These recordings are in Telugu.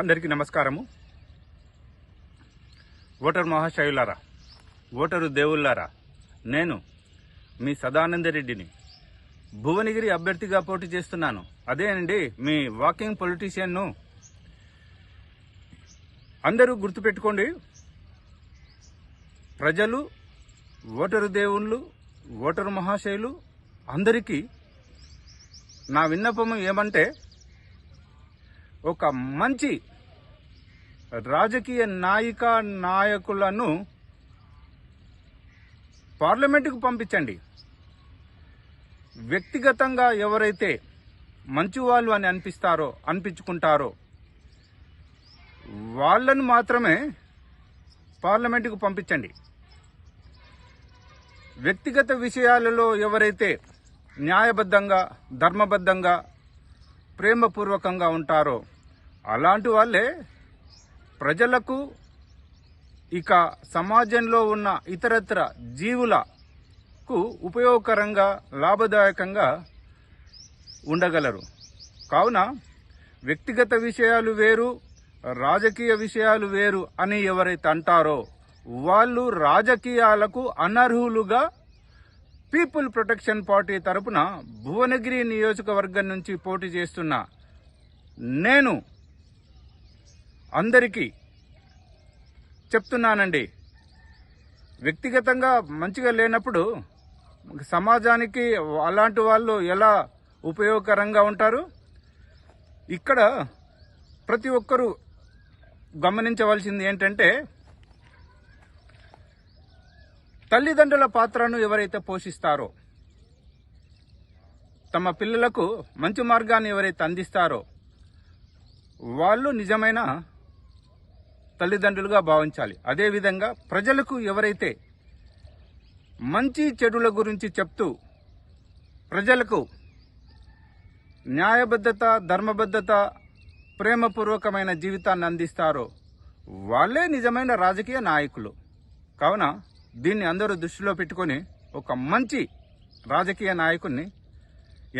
అందరికీ నమస్కారము. ఓటర్ మహాశయులారా ఓటరు దేవుళ్ళారా నేను మీ సదానందరెడ్డిని భువనగిరి అభ్యర్థిగా పోటీ చేస్తున్నాను. అదేనండి మీ వాకింగ్ పొలిటీషియన్ను. అందరూ గుర్తుపెట్టుకోండి ప్రజలు ఓటరు దేవుళ్ళు ఓటరు మహాశయులు అందరికీ నా విన్నపం ఏమంటే ఒక మంచి రాజకీయ నాయిక నాయకులను పార్లమెంటుకు పంపించండి. వ్యక్తిగతంగా ఎవరైతే మంచి వాళ్ళు అని అనిపిస్తారో అనిపించుకుంటారో వాళ్ళను మాత్రమే పార్లమెంటుకు పంపించండి. వ్యక్తిగత విషయాలలో ఎవరైతే న్యాయబద్ధంగా ధర్మబద్ధంగా ప్రేమపూర్వకంగా ఉంటారో అలాంటి వాళ్ళే ప్రజలకు ఇక సమాజంలో ఉన్న ఇతరత్ర జీవులకు ఉపయోగకరంగా లాభదాయకంగా ఉండగలరు. కావున వ్యక్తిగత విషయాలు వేరు రాజకీయ విషయాలు వేరు అని ఎవరైతే అంటారో వాళ్ళు రాజకీయాలకు అనర్హులుగా పీపుల్ ప్రొటెక్షన్ పార్టీ తరపున భువనగిరి నియోజకవర్గం నుంచి పోటీ చేస్తున్న నేను అందరికీ చెప్తున్నానండి. వ్యక్తిగతంగా మంచిగా లేనప్పుడు సమాజానికి అలాంటి వాళ్ళు ఎలా ఉపయోగకరంగా ఉంటారు? ఇక్కడ ప్రతి ఒక్కరూ గమనించవలసింది ఏంటంటే తల్లిదండ్రుల పాత్రను ఎవరైతే పోషిస్తారో తమ పిల్లలకు మంచి మార్గాన్ని ఎవరైతే అందిస్తారో వాళ్ళు నిజమైన తల్లిదండ్రులుగా భావించాలి. అదేవిధంగా ప్రజలకు ఎవరైతే మంచి చెడుల గురించి చెప్తూ ప్రజలకు న్యాయబద్ధత ధర్మబద్ధత ప్రేమపూర్వకమైన జీవితాన్ని అందిస్తారో వాళ్ళే నిజమైన రాజకీయ నాయకులు. కావున దీన్ని అందరూ దృష్టిలో పెట్టుకొని ఒక మంచి రాజకీయ నాయకుడిని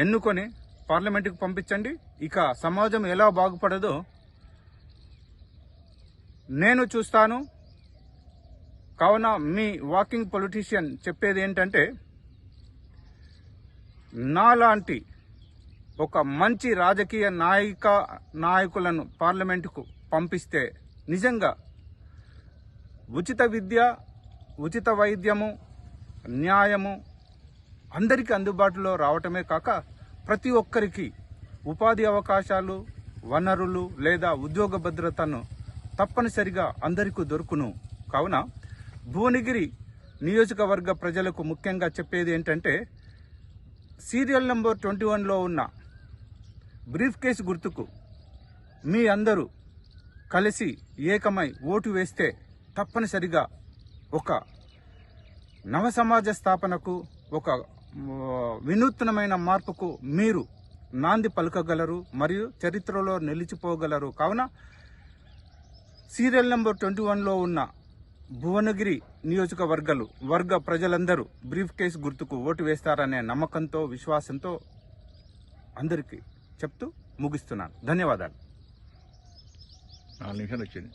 ఎన్నుకొని పార్లమెంటుకు పంపించండి. ఇక సమాజం ఎలా బాగుపడదో నేను చూస్తాను. కావున మీ వాకింగ్ పొలిటీషియన్ చెప్పేది ఏంటంటే నాలాంటి ఒక మంచి రాజకీయ నాయక నాయకులను పార్లమెంటుకు పంపిస్తే నిజంగా ఉచిత విద్య ఉచిత వైద్యము న్యాయము అందరికీ అందుబాటులో రావటమే కాక ప్రతి ఒక్కరికి ఉపాధి అవకాశాలు వనరులు లేదా ఉద్యోగ భద్రతను తప్పనిసరిగా అందరికీ దొరుకును. కావున భువనగిరి నియోజకవర్గ ప్రజలకు ముఖ్యంగా చెప్పేది ఏంటంటే సీరియల్ నెంబర్ ట్వంటీ వన్లో ఉన్న బ్రీఫ్ కేసు గుర్తుకు మీ అందరూ కలిసి ఏకమై ఓటు వేస్తే తప్పనిసరిగా ఒక నవ సమాజ స్థాపనకు ఒక వినూత్నమైన మార్పుకు మీరు నాంది పలుకగలరు మరియు చరిత్రలో నిలిచిపోగలరు. కావున సీరియల్ నెంబర్ ట్వంటీ వన్లో ఉన్న భువనగిరి నియోజకవర్గాలు వర్గ ప్రజలందరూ బ్రీఫ్ కేసు గుర్తుకు ఓటు వేస్తారనే నమ్మకంతో విశ్వాసంతో అందరికీ చెప్తూ ముగిస్తున్నాను. ధన్యవాదాలు. నాలుగు నిమిషాలు వచ్చింది